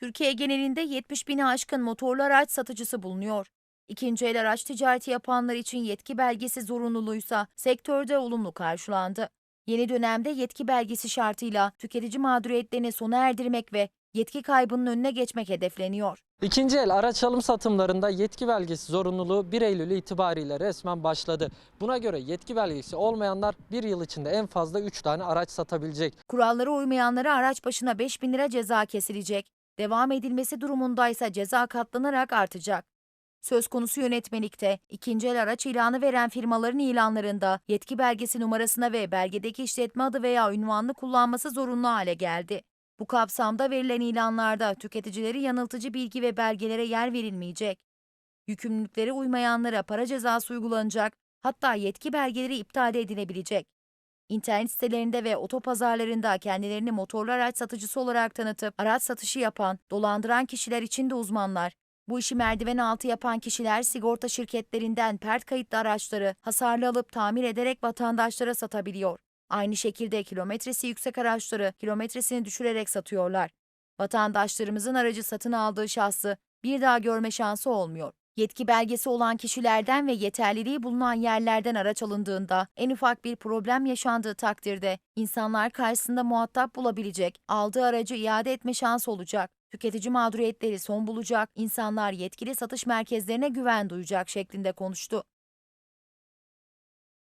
Türkiye genelinde 70 bini aşkın motorlu araç satıcısı bulunuyor. İkinci el araç ticareti yapanlar için yetki belgesi zorunluluğuysa sektörde olumlu karşılandı. Yeni dönemde yetki belgesi şartıyla tüketici mağduriyetlerini sona erdirmek ve yetki kaybının önüne geçmek hedefleniyor. İkinci el araç alım satımlarında yetki belgesi zorunluluğu 1 Eylül itibariyle resmen başladı. Buna göre yetki belgesi olmayanlar bir yıl içinde en fazla 3 tane araç satabilecek. Kurallara uymayanlara araç başına 5 bin lira ceza kesilecek. Devam edilmesi durumundaysa ceza katlanarak artacak. Söz konusu yönetmelikte ikinci el araç ilanı veren firmaların ilanlarında yetki belgesi numarasına ve belgedeki işletme adı veya ünvanını kullanması zorunlu hale geldi. Bu kapsamda verilen ilanlarda tüketicileri yanıltıcı bilgi ve belgelere yer verilmeyecek. Yükümlülüklere uymayanlara para cezası uygulanacak, hatta yetki belgeleri iptal edilebilecek. İnternet sitelerinde ve otopazarlarında kendilerini motorlu araç satıcısı olarak tanıtıp araç satışı yapan, dolandıran kişiler için de uzmanlar. Bu işi merdiven altı yapan kişiler sigorta şirketlerinden pert kayıtlı araçları hasarlı alıp tamir ederek vatandaşlara satabiliyor. Aynı şekilde kilometresi yüksek araçları kilometresini düşürerek satıyorlar. Vatandaşlarımızın aracı satın aldığı şahsı bir daha görme şansı olmuyor. Yetki belgesi olan kişilerden ve yeterliliği bulunan yerlerden araç alındığında en ufak bir problem yaşandığı takdirde insanlar karşısında muhatap bulabilecek, aldığı aracı iade etme şansı olacak. Tüketici mağduriyetleri son bulacak, insanlar yetkili satış merkezlerine güven duyacak şeklinde konuştu.